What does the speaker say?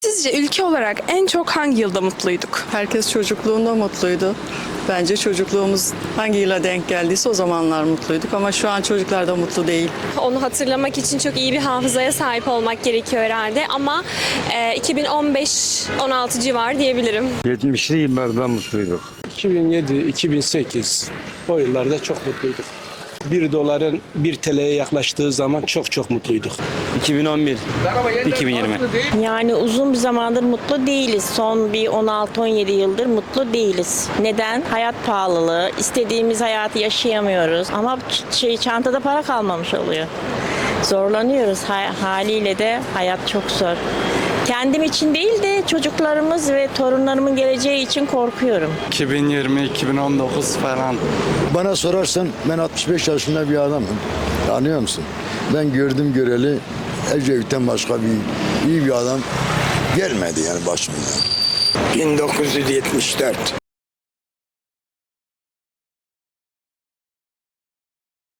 Sizce ülke olarak en çok hangi yılda mutluyduk? Herkes çocukluğunda mutluydu. Bence çocukluğumuz hangi yıla denk geldiyse o zamanlar mutluyduk ama şu an çocuklar da mutlu değil. Onu hatırlamak için çok iyi bir hafızaya sahip olmak gerekiyor herhalde ama e, 2015-16 civarı diyebilirim. 70'li yıllarda mutluyduk. 2007-2008 o yıllarda çok mutluyduk. 1 doların 1 TL'ye yaklaştığı zaman çok çok mutluyduk. 2011, 2020. Yani uzun bir zamandır mutlu değiliz. Son bir 16-17 yıldır mutlu değiliz. Neden? Hayat pahalılığı. istediğimiz hayatı yaşayamıyoruz. Ama şey çantada para kalmamış oluyor. Zorlanıyoruz. Ha- haliyle de hayat çok zor. Kendim için değil de çocuklarımız ve torunlarımın geleceği için korkuyorum. 2020, 2019 falan. Bana sorarsan ben 65 yaşında bir adamım. Anlıyor musun? Ben gördüm göreli Ecevit'ten başka bir iyi bir adam gelmedi yani başımıza. 1974